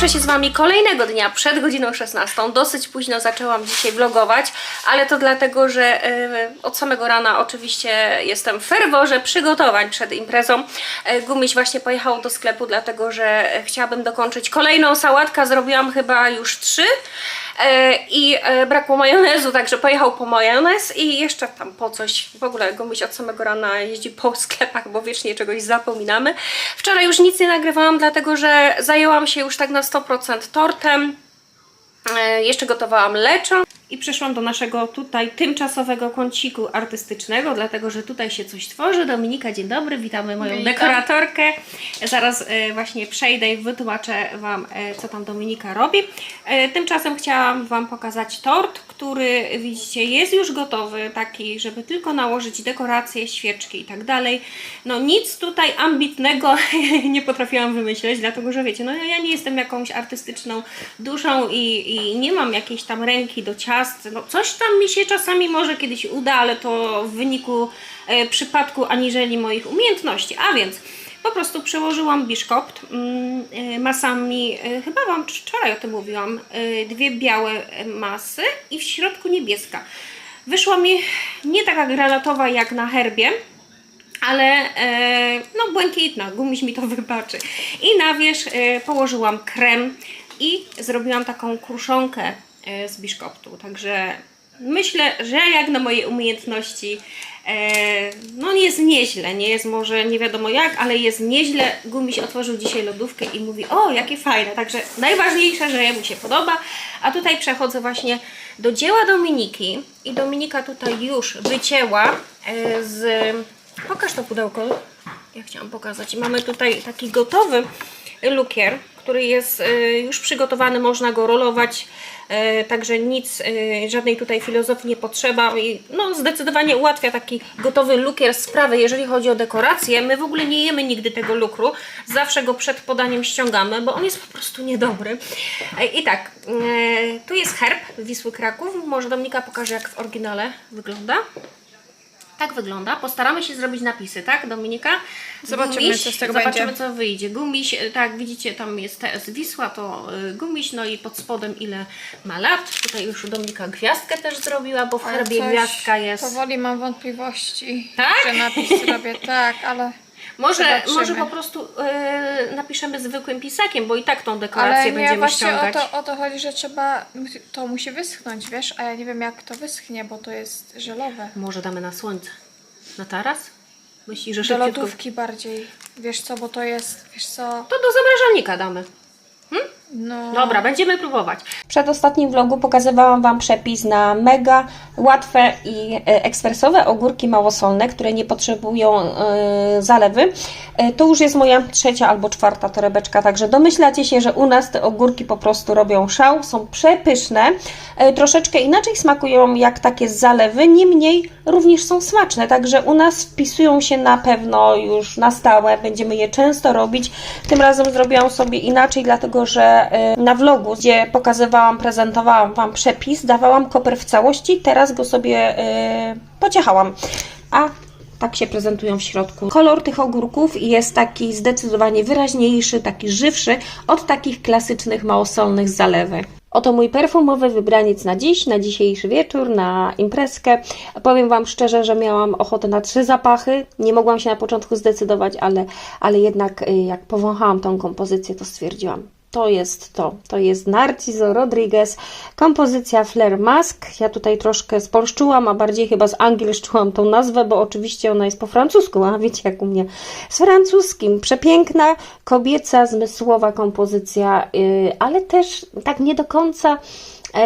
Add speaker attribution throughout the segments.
Speaker 1: Łączę się z Wami kolejnego dnia przed godziną 16. Dosyć późno zaczęłam dzisiaj vlogować, ale to dlatego, że e, od samego rana oczywiście jestem w ferworze przygotowań przed imprezą. E, Gumiś właśnie pojechał do sklepu, dlatego że e, chciałabym dokończyć kolejną sałatkę. Zrobiłam chyba już trzy. E, I e, brakło majonezu, także pojechał po majonez i jeszcze tam po coś. W ogóle Gumiś od samego rana jeździ po sklepach, bo wiecznie czegoś zapominamy. Wczoraj już nic nie nagrywałam, dlatego że zajęłam się już tak na 100% tortem. E, Jeszcze gotowałam leczą i przeszłam do naszego tutaj tymczasowego kąciku artystycznego, dlatego że tutaj się coś tworzy. Dominika, dzień dobry, witamy moją
Speaker 2: Witam.
Speaker 1: dekoratorkę. Zaraz e, właśnie przejdę i wytłumaczę Wam, e, co tam Dominika robi. E, Tymczasem chciałam Wam pokazać tort, który widzicie jest już gotowy, taki, żeby tylko nałożyć dekoracje, świeczki i tak dalej. No nic tutaj ambitnego nie potrafiłam wymyśleć, dlatego że wiecie, no ja nie jestem jakąś artystyczną duszą i, i nie mam jakiejś tam ręki do ciast. No coś tam mi się czasami może kiedyś uda, ale to w wyniku e, przypadku aniżeli moich umiejętności. A więc po prostu przełożyłam biszkopt mm, e, masami, e, chyba Wam wczoraj o tym mówiłam, e, dwie białe masy i w środku niebieska. Wyszła mi nie taka granatowa jak na herbie, ale e, no błękitna, gumiś mi to wybaczy. I na wierzch e, położyłam krem i zrobiłam taką kruszonkę e, z biszkoptu. Także myślę, że jak na moje umiejętności, no jest nieźle, nie jest może nie wiadomo jak, ale jest nieźle. Gumiś otworzył dzisiaj lodówkę i mówi, o jakie fajne, także najważniejsze, że mu się podoba. A tutaj przechodzę właśnie do dzieła Dominiki i Dominika tutaj już wycięła e, z... Pokaż to pudełko. Ja chciałam pokazać. Mamy tutaj taki gotowy lukier, który jest e, już przygotowany, można go rolować, e, także nic, e, żadnej tutaj filozofii nie potrzeba i no zdecydowanie ułatwia taki gotowy lukier sprawę, jeżeli chodzi o dekorację. My w ogóle nie jemy nigdy tego lukru, zawsze go przed podaniem ściągamy, bo on jest po prostu niedobry. E, I tak, e, tu jest herb Wisły Kraków, może Dominika pokaże jak w oryginale wygląda. Tak wygląda. Postaramy się zrobić napisy, tak, Dominika?
Speaker 2: Zobaczymy, co z tego
Speaker 1: Zobaczymy,
Speaker 2: będzie.
Speaker 1: co wyjdzie. Gumiś, e, tak, widzicie, tam jest TS Wisła, to y, gumiś, no i pod spodem ile ma lat. Tutaj już Dominika gwiazdkę też zrobiła, bo w herbie gwiazdka jest.
Speaker 2: Powoli mam wątpliwości,
Speaker 1: Tak?
Speaker 2: że napis robię tak, ale,
Speaker 1: Może,
Speaker 2: zobaczymy.
Speaker 1: może po prostu y, napiszemy zwykłym pisakiem, bo i tak tą dekorację
Speaker 2: ale nie,
Speaker 1: będziemy
Speaker 2: właśnie o
Speaker 1: ściągać.
Speaker 2: to, o to chodzi, że trzeba, to musi wyschnąć, wiesz, a ja nie wiem jak to wyschnie, bo to jest żelowe.
Speaker 1: Może damy na słońce. Na taras? Myślisz, że
Speaker 2: Do lodówki bardziej, wiesz co, bo to jest, wiesz co,
Speaker 1: To do zamrażalnika damy.
Speaker 2: No...
Speaker 1: Dobra, będziemy próbować. W przedostatnim vlogu pokazywałam Wam przepis na mega łatwe i e, ekspresowe ogórki małosolne, które nie potrzebują e, zalewy. E, to już jest moja trzecia albo czwarta torebeczka, także domyślacie się, że u nas te ogórki po prostu robią szał, są przepyszne, troszeczkę inaczej smakują jak takie z zalewy, niemniej również są smaczne, także u nas wpisują się na pewno już na stałe, będziemy je często robić. Tym razem zrobiłam sobie inaczej, dlatego że e, na vlogu, gdzie pokazywałam, prezentowałam Wam przepis, dawałam koper w całości, teraz go sobie e, pociechałam. A tak się prezentują w środku. Kolor tych ogórków jest taki zdecydowanie wyraźniejszy, taki żywszy od takich klasycznych małosolnych z zalewy. Oto mój perfumowy wybraniec na dziś, na dzisiejszy wieczór, na imprezkę. Powiem Wam szczerze, że miałam ochotę na trzy zapachy. Nie mogłam się na początku zdecydować, ale, ale jednak y, jak powąchałam tą kompozycję, to stwierdziłam, to jest to. To jest Narciso Rodriguez, kompozycja Flare Mask. Ja tutaj troszkę spolszczyłam, a bardziej chyba zangielszczyłam tą nazwę, bo oczywiście ona jest po francusku, a wiecie jak u mnie z francuskim. Przepiękna, kobieca, zmysłowa kompozycja, yy, ale też tak nie do końca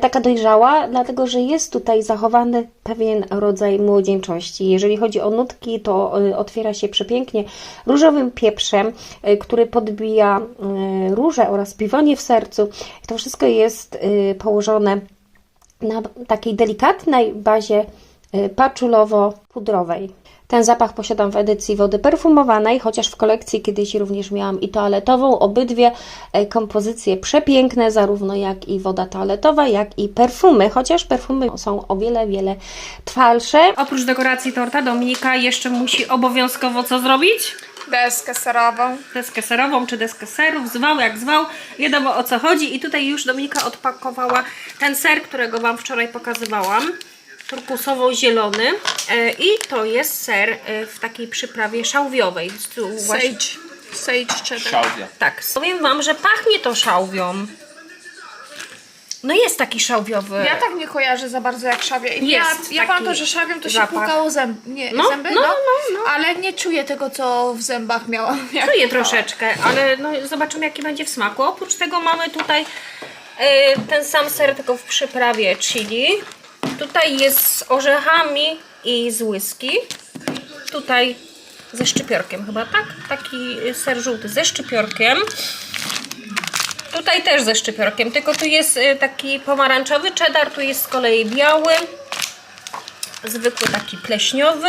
Speaker 1: taka dojrzała, dlatego że jest tutaj zachowany pewien rodzaj młodzieńczości. Jeżeli chodzi o nutki, to y, otwiera się przepięknie różowym pieprzem, y, który podbija róże oraz piwonie w sercu. To wszystko jest położone na takiej delikatnej bazie paczulowo-pudrowej. Ten zapach posiadam w edycji wody perfumowanej, chociaż w kolekcji kiedyś również miałam i toaletową. Obydwie e, kompozycje przepiękne, zarówno jak i woda toaletowa, jak i perfumy, chociaż perfumy są o wiele, wiele trwalsze. Oprócz dekoracji torta Dominika jeszcze musi obowiązkowo co zrobić?
Speaker 2: Deskę serową.
Speaker 1: deskę serową czy deskę serów, zwał jak zwał, wiadomo o co chodzi i tutaj już Dominika odpakowała ten ser, którego Wam wczoraj pokazywałam, turkusowo-zielony e, i to jest ser e, w takiej przyprawie szałwiowej.
Speaker 2: Sage. Sage cheddar.
Speaker 3: Szałwia.
Speaker 1: Tak, powiem Wam, że pachnie to szałwią. No jest taki szałwiowy.
Speaker 2: Ja tak nie kojarzę za bardzo jak szawia. I
Speaker 1: Jest
Speaker 2: ja, ja
Speaker 1: taki
Speaker 2: pamiętam, że szawią to się
Speaker 1: zapach.
Speaker 2: płukało zęb, nie,
Speaker 1: No,
Speaker 2: zęby,
Speaker 1: no,
Speaker 2: no,
Speaker 1: no, no.
Speaker 2: ale nie czuję tego, co w zębach miałam. Jak
Speaker 1: Czuję troszeczkę, ale no, zobaczymy jaki będzie w smaku. Oprócz tego mamy tutaj e, ten sam ser, tylko w przyprawie chili. Tutaj jest z orzechami i z whisky. Tutaj ze szczypiorkiem chyba, tak? Taki ser żółty ze szczypiorkiem. Tutaj też ze szczypiorkiem, tylko tu jest e, taki pomarańczowy cheddar, tu jest z kolei biały. Zwykły taki pleśniowy.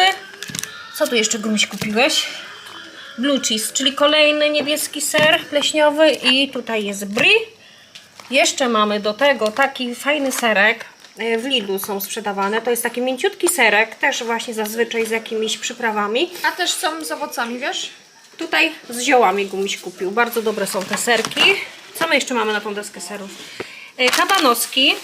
Speaker 1: Co tu jeszcze Grumiś kupiłeś? Blue cheese, czyli kolejny niebieski ser pleśniowy i tutaj jest brie. Jeszcze mamy do tego taki fajny serek. E, W Lidlu są sprzedawane. To jest taki mięciutki serek, też właśnie zazwyczaj z jakimiś przyprawami.
Speaker 2: A też są z owocami, wiesz?
Speaker 1: Tutaj z ziołami gumiś kupił. Bardzo dobre są te serki. Co my jeszcze mamy na tą deskę serów? E, Kabanoski.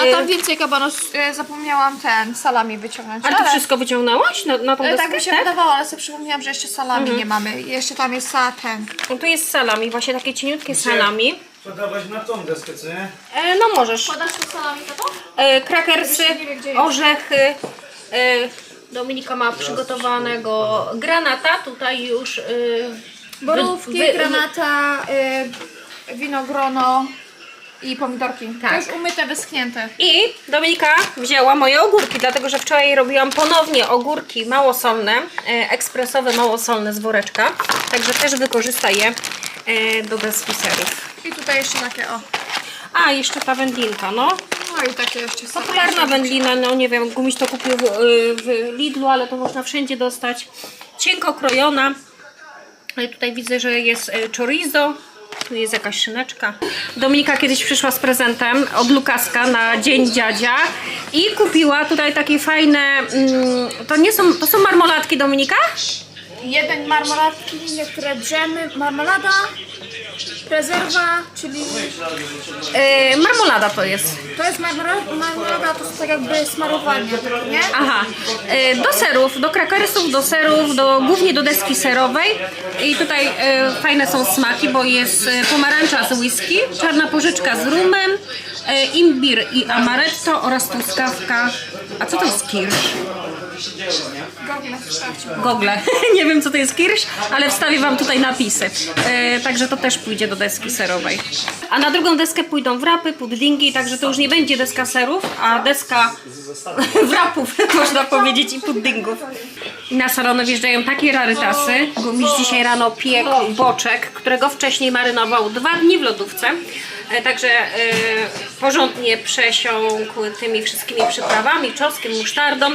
Speaker 2: A
Speaker 1: E,
Speaker 2: tam więcej kabanos, e, zapomniałam ten salami wyciągnąć.
Speaker 1: Ale ty wszystko wyciągnęłaś na, na tą
Speaker 2: E,
Speaker 1: deskę?
Speaker 2: tak mi się wydawało, ale sobie przypomniałam, że jeszcze salami nie mamy. Jeszcze tam jest sa ten.
Speaker 1: No tu jest salami, właśnie takie cieniutkie salami.
Speaker 4: Podawać na tą deskę, co nie?
Speaker 1: E, no możesz.
Speaker 2: Podasz to salami, to?
Speaker 1: e, krakersy,
Speaker 2: nie gdzie jest.
Speaker 1: orzechy. E, Dominika ma przygotowanego granata. Tutaj już. E,
Speaker 2: Borówki,
Speaker 1: wy- wy-
Speaker 2: granata, y, winogrono i pomidorki.
Speaker 1: Tak.
Speaker 2: To już umyte, wyschnięte.
Speaker 1: I Dominika wzięła moje ogórki, dlatego że wczoraj robiłam ponownie ogórki małosolne, e, ekspresowe małosolne z woreczka. Także też wykorzysta je e, do deski serów.
Speaker 2: I tutaj jeszcze takie o.
Speaker 1: A, jeszcze ta wędlinka, no.
Speaker 2: No i takie jeszcze salami.
Speaker 1: Popularna wędlina, no nie wiem, gumiś to kupił w, w Lidlu, ale to można wszędzie dostać. Cienko krojona. No tutaj widzę, że jest y, chorizo. Tu jest jakaś szyneczka. Dominika kiedyś przyszła z prezentem od Lukaska na Dzień Dziadzia i kupiła tutaj takie fajne, mm, to nie są, to są marmolatki Dominika?
Speaker 2: Jeden marmoladki, niektóre drzemy, marmolada, prezerwa, czyli
Speaker 1: E, marmolada to jest.
Speaker 2: to jest marmolada, marmolada to jest tak jakby smarowanie, nie?
Speaker 1: Aha, e, do serów, do krakersów, do serów, do, głównie do deski serowej. I tutaj e, fajne są smaki, bo jest e, pomarańcza z whisky, czarna porzeczka z rumem, e, imbir i amaretto oraz truskawka. A co to jest kirsz?
Speaker 2: Google.
Speaker 1: Nie wiem co to jest kirsz, ale wstawię Wam tutaj napisy. E, także to też pójdzie do deski serowej. A na drugą deskę pójdą wrapy, puddingi, także to już nie będzie deska serów, a deska wrapów, można powiedzieć, i puddingów. I na salony wjeżdżają takie rarytasy. Gumiś dzisiaj rano piekł boczek, którego wcześniej marynował dwa dni w lodówce. E, Także e, porządnie przesiąkł tymi wszystkimi przyprawami, czosnkiem, musztardą.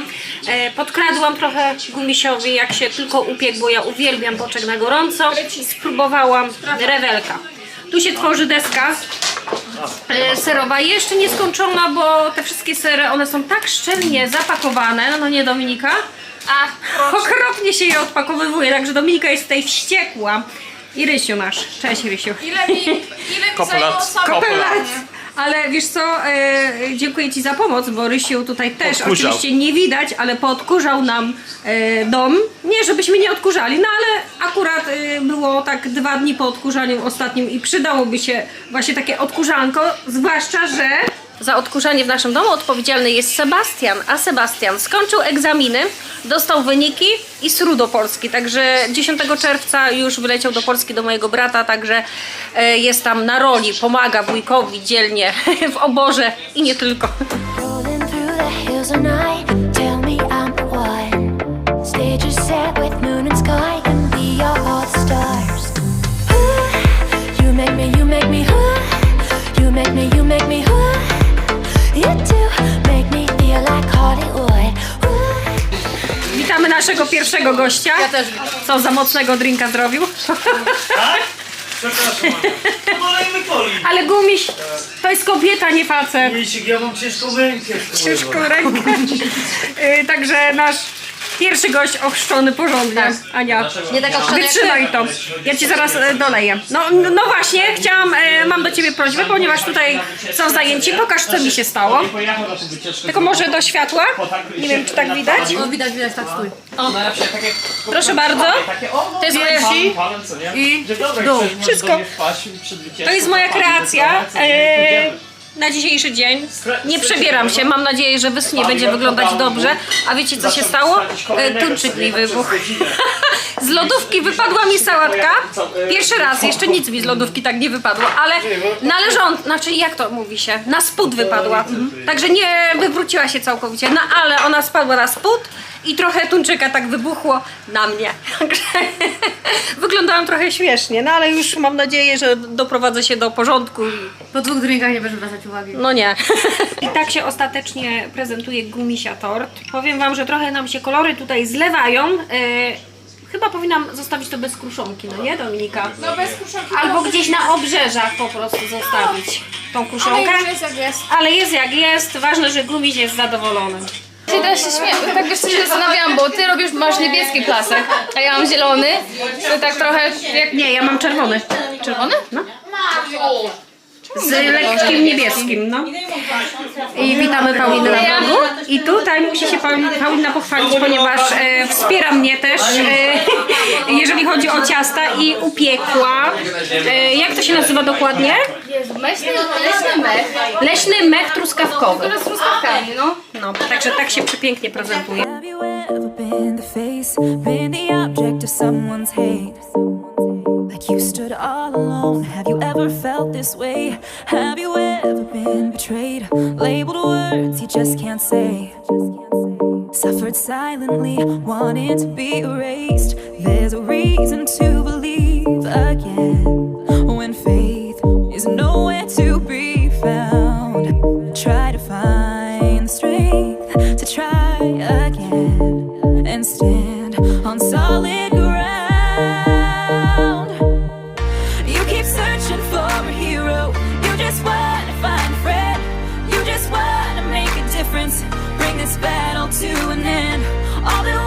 Speaker 1: E, podkradłam trochę gumisiowi, jak się tylko upiekł, bo ja uwielbiam boczek na gorąco. Spróbowałam rewelka. Tu się tworzy deska serowa, jeszcze nie skończona, bo te wszystkie sery, one są tak szczelnie zapakowane, no nie Dominika?
Speaker 2: A,
Speaker 1: Okropnie się je odpakowywuje, także Dominika jest tutaj wściekła. I Rysiu nasz. Cześć Rysiu.
Speaker 2: ile mi, ile mi
Speaker 3: Kopulat.
Speaker 2: zajęło samo
Speaker 3: Kopulat.
Speaker 1: Kopelat. Ale wiesz co, e, dziękuję Ci za pomoc, bo Rysiu tutaj też
Speaker 3: Odkurzał.
Speaker 1: oczywiście nie widać, ale poodkurzał nam e, dom. Nie, żebyśmy nie odkurzali, no ale akurat e, było tak dwa dni po odkurzaniu ostatnim i przydałoby się właśnie takie odkurzanko, zwłaszcza, że za odkurzanie w naszym domu odpowiedzialny jest Sebastian, a Sebastian skończył egzaminy, dostał wyniki i sru do Polski, także 10 czerwca już wyleciał do Polski do mojego brata, także e, jest tam na roli, pomaga wujkowi dzielnie w oborze i nie tylko.
Speaker 5: Rolling through the hills at night, tell me I'm the one. Stage is set with moon and sky,
Speaker 1: naszego pierwszego gościa. Ja też. Co za mocnego drinka zrobił.
Speaker 4: Tak? Przepraszam, Ania.
Speaker 1: Ale gumiś, to jest kobieta, nie facet.
Speaker 4: Wiecie, ja mam ciężką rękę.
Speaker 1: Ciężką rękę. Y, Także nasz Pierwszy gość ochrzczony porządnie, Ania.
Speaker 3: Nie tak ochrzczony jak
Speaker 1: Wytrzymaj to. Ja ci zaraz e, doleję. No, no właśnie, chciałam, e, mam do ciebie prośbę, ponieważ tutaj są zajęci. Pokaż, co mi się stało.
Speaker 4: Pojechał na tę wycieczkę.
Speaker 1: Tylko może do światła. Nie wiem, czy tak widać.
Speaker 3: No widać, widać, tak stój.
Speaker 4: Najlepsze takie...
Speaker 1: Proszę bardzo.
Speaker 4: Takie, o,
Speaker 3: To jest
Speaker 4: co nie?
Speaker 3: i
Speaker 4: Że dobra,
Speaker 3: dół.
Speaker 4: chcesz,
Speaker 1: Wszystko.
Speaker 4: do mnie wpaść przed wycieczką,
Speaker 1: To jest moja kreacja. E. na dzisiejszy dzień. Nie przebieram się. Mam nadzieję, że wysnie będzie wyglądać dobrze. A wiecie, co się stało? E, tuńczyk mi wybuchł. Z lodówki wypadła mi sałatka. Pierwszy raz, jeszcze nic mi z lodówki tak nie wypadło, ale należąc, znaczy jak to mówi się, na spód wypadła. Także nie wywróciła się całkowicie, no ale ona spadła na spód i trochę tuńczyka tak wybuchło na mnie. Także wyglądałam trochę śmiesznie, no ale już mam nadzieję, że doprowadzę się do porządku i
Speaker 3: Po dwóch drinkach nie będziesz zwracać uwagi.
Speaker 1: no nie. I tak się ostatecznie prezentuje gumisia tort. Powiem Wam, że trochę nam się kolory tutaj zlewają. E, chyba powinnam zostawić to bez kruszonki, no nie Dominika?
Speaker 2: No bez kuszonki.
Speaker 1: Albo gdzieś na obrzeżach po prostu zostawić tą kruszonkę.
Speaker 2: Ale jest jak jest.
Speaker 1: Ale jest jak jest, ważne, że gumiś jest zadowolony.
Speaker 6: Teraz się śmieję, tak wiesz co się zastanawiałam, bo ty robisz, masz niebieski plasek, a ja mam zielony, to tak trochę jak
Speaker 1: Nie, ja mam czerwony.
Speaker 6: czerwony?
Speaker 1: Z lekkim niebieskim, no. I witamy Paulinę na vlogu. I tutaj musi się Paulina, pochwalić, ponieważ e, wspiera mnie też, e, jeżeli chodzi o ciasta i upiekła. E, jak to się nazywa dokładnie?
Speaker 6: Leśny mech,
Speaker 1: Leśny mech truskawkowy.
Speaker 6: z truskawkami, no.
Speaker 1: No, także tak się przepięknie prezentuje.
Speaker 7: Have you ever been the face, been the object of someone's hate? Like you stood all alone. Have you ever felt this way? Have you ever been betrayed? Labeled words you just can't say. Suffered silently, wanting to be erased. There's a reason to believe difference. Bring this battle to an end. All that